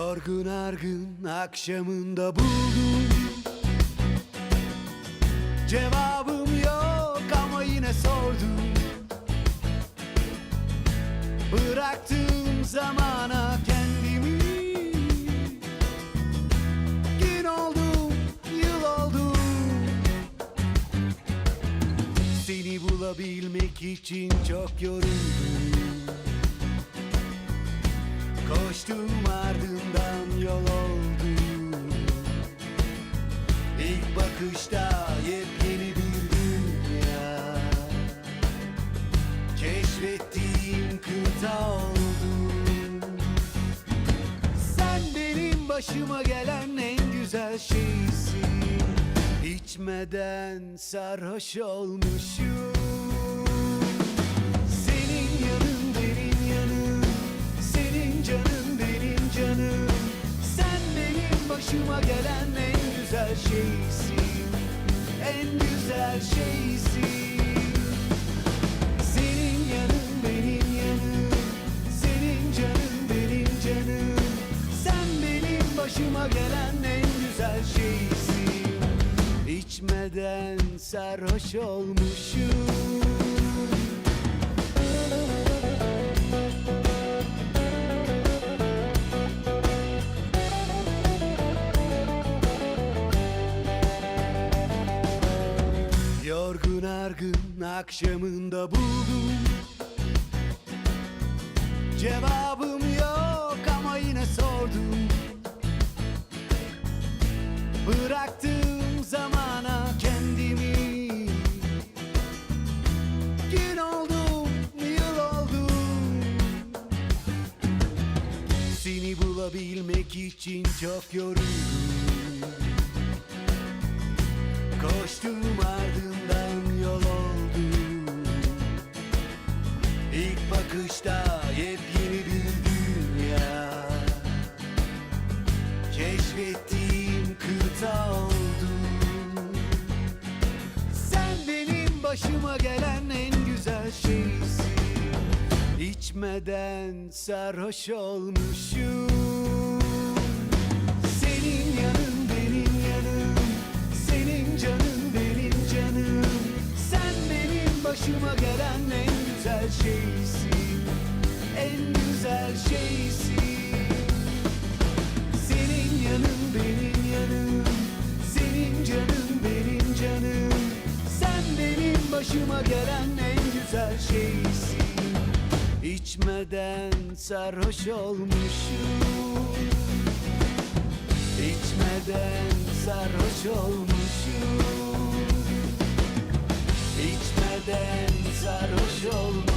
Yorgun argın akşamında buldum. Cevabım yok ama yine sordum. Bıraktığım zamana kendimi. Gün oldum, yıl oldum Seni bulabilmek için çok yoruldum Koştum ardından yol oldu. İlk bakışta yepyeni bir dünya. Keşfettiğim kıta oldu. Sen benim başıma gelen en güzel şeysin. İçmeden sarhoş olmuşum şeysin En güzel şeysin. Senin yanın benim yanım Senin canın benim canım. Sen benim başıma gelen en güzel şeysin. İçmeden sarhoş olmuşum Yorgun argın akşamında buldum. Cevabım yok ama yine sordum. Bıraktığım zamana kendimi. Gün oldum, yıl oldum Seni bulabilmek için çok yoruldum. Koştum ardından bakışta yepyeni bir dünya. Keşfettiğim kıta oldu Sen benim başıma gelen en güzel şeysin. İçmeden sarhoş olmuşum. Senin yanın başıma gelen en güzel şeysin güzel şeysin. Senin yanın benim yanım. Senin canım benim canım. Sen benim başıma gelen en güzel şeysin. İçmeden sarhoş olmuşum. İçmeden sarhoş olmuşum. İçmeden sarhoş olmuşum.